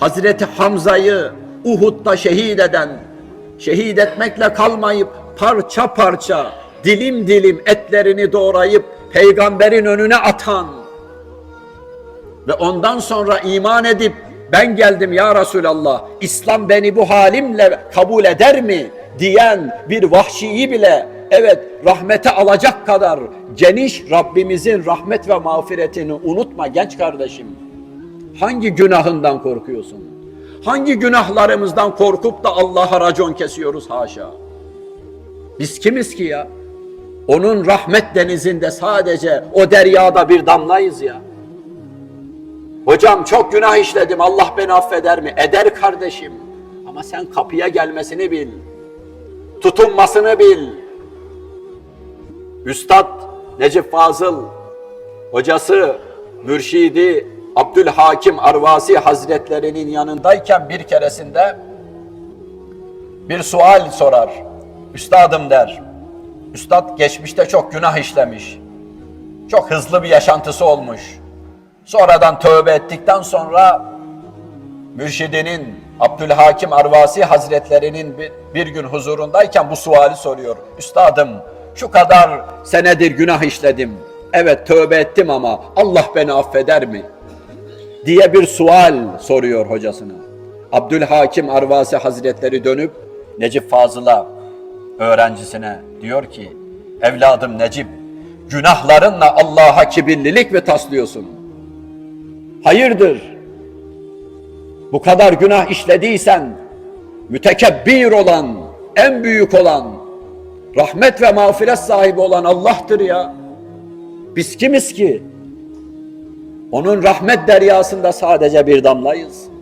Hazreti Hamza'yı Uhud'da şehit eden, şehit etmekle kalmayıp parça parça, dilim dilim etlerini doğrayıp peygamberin önüne atan ve ondan sonra iman edip ben geldim ya Resulallah, İslam beni bu halimle kabul eder mi diyen bir vahşiyi bile evet rahmete alacak kadar geniş Rabbimizin rahmet ve mağfiretini unutma genç kardeşim. Hangi günahından korkuyorsun? Hangi günahlarımızdan korkup da Allah'a racon kesiyoruz haşa? Biz kimiz ki ya? Onun rahmet denizinde sadece o deryada bir damlayız ya. Hocam çok günah işledim Allah beni affeder mi? Eder kardeşim. Ama sen kapıya gelmesini bil. Tutunmasını bil. Üstad Necip Fazıl, hocası, mürşidi Abdülhakim Arvasi Hazretlerinin yanındayken bir keresinde bir sual sorar. Üstadım der. Üstad geçmişte çok günah işlemiş. Çok hızlı bir yaşantısı olmuş. Sonradan tövbe ettikten sonra mürşidinin Abdülhakim Arvasi Hazretlerinin bir, gün huzurundayken bu suali soruyor. Üstadım şu kadar senedir günah işledim. Evet tövbe ettim ama Allah beni affeder mi? Diye bir sual soruyor hocasına. Abdülhakim Arvasi Hazretleri dönüp Necip Fazıl'a öğrencisine diyor ki evladım Necip günahlarınla Allah'a kibirlilik mi taslıyorsun? Hayırdır? Bu kadar günah işlediysen mütekebbir olan, en büyük olan, rahmet ve mağfiret sahibi olan Allah'tır ya. Biz kimiz ki? Onun rahmet deryasında sadece bir damlayız.